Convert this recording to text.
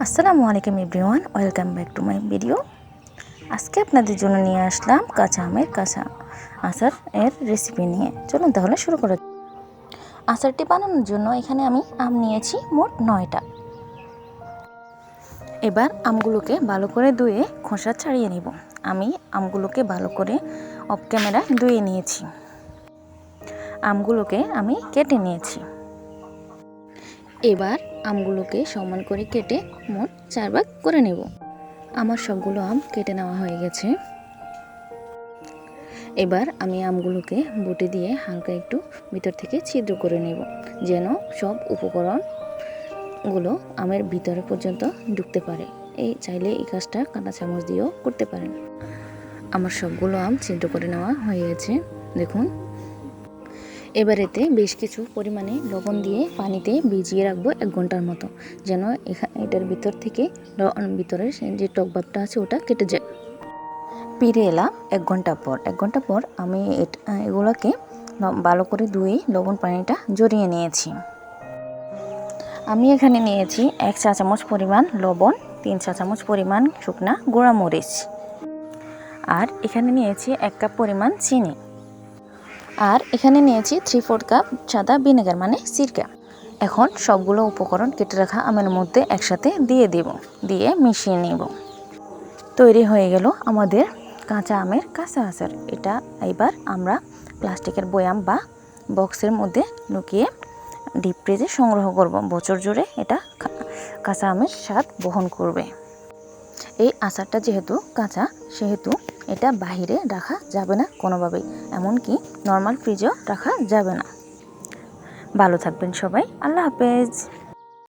আসসালামু আলাইকুম everyone, welcome back to my video. আজকে আপনাদের জন্য নিয়ে আসলাম কাঁচা আমের কাঁচা আচার এর রেসিপি নিয়ে। চলুন তাহলে শুরু করা। আচারটি বানানোর জন্য এখানে আমি আম নিয়েছি মোট নয়টা। এবার আমগুলোকে ভালো করে ধুয়ে খোসা ছাড়িয়ে নিব। আমি আমগুলোকে ভালো করে অফ ক্যামেরা ধুয়ে নিয়েছি। আমগুলোকে আমি কেটে নিয়েছি। এবার আমগুলোকে সমান করে কেটে মোট চার ভাগ করে নেব। আমার সবগুলো আম কেটে নেওয়া হয়ে গেছে। এবার আমি আমগুলোকে বটি দিয়ে হালকা একটু ভিতর থেকে ছিদ্র করে নেব, যেন সব উপকরণগুলো আমের ভিতরে পর্যন্ত ঢুকতে পারে। এই চাইলে এই কাজটা কাঁটা চামচ দিয়েও করতে পারেন। আমার সবগুলো আম ছিদ্র করে নেওয়া হয়ে গেছে। দেখুন এবার এতে বেশ কিছু পরিমাণে লবণ দিয়ে পানিতে ভিজিয়ে রাখব এক ঘণ্টার মতো, যেন এখা- এটার ভিতর থেকে ভিতরের যে টক ভাবটা আছে ওটা কেটে যায়। ফিরে এলাম এক ঘণ্টা পর। এক ঘণ্টা পর আমি এগুলোকে ভালো করে ধুয়ে লবণ পানিটা জড়িয়ে নিয়েছি। আমি এখানে নিয়েছি এক চা চামচ পরিমাণ লবণ, তিন চা চামচ পরিমাণ শুকনা গুঁড়া মরিচ আর এখানে নিয়েছি এক কাপ পরিমাণ চিনি। আর এখানে নিয়েছি থ্রি ফোর কাপ সাদা ভিনেগার মানে সিরকা। এখন সবগুলো উপকরণ কেটে রাখা আমের মধ্যে একসাথে দিয়ে দেব, দিয়ে মিশিয়ে নেব। তৈরি হয়ে গেল আমাদের কাঁচা আমের কাঁচা আচার। এটা এবার আমরা প্লাস্টিকের বয়াম বা বক্সের মধ্যে লুকিয়ে ডিপ ফ্রিজে সংগ্রহ করব। বছর জুড়ে এটা কাঁচা আমের স্বাদ বহন করবে। এই আচারটা যেহেতু কাঁচা, সেহেতু এটা বাহিরে রাখা যাবে না কোনোভাবেই, এমনকি নর্মাল ফ্রিজেও রাখা যাবে না। ভালো থাকবেন সবাই, আল্লাহ হাফেজ।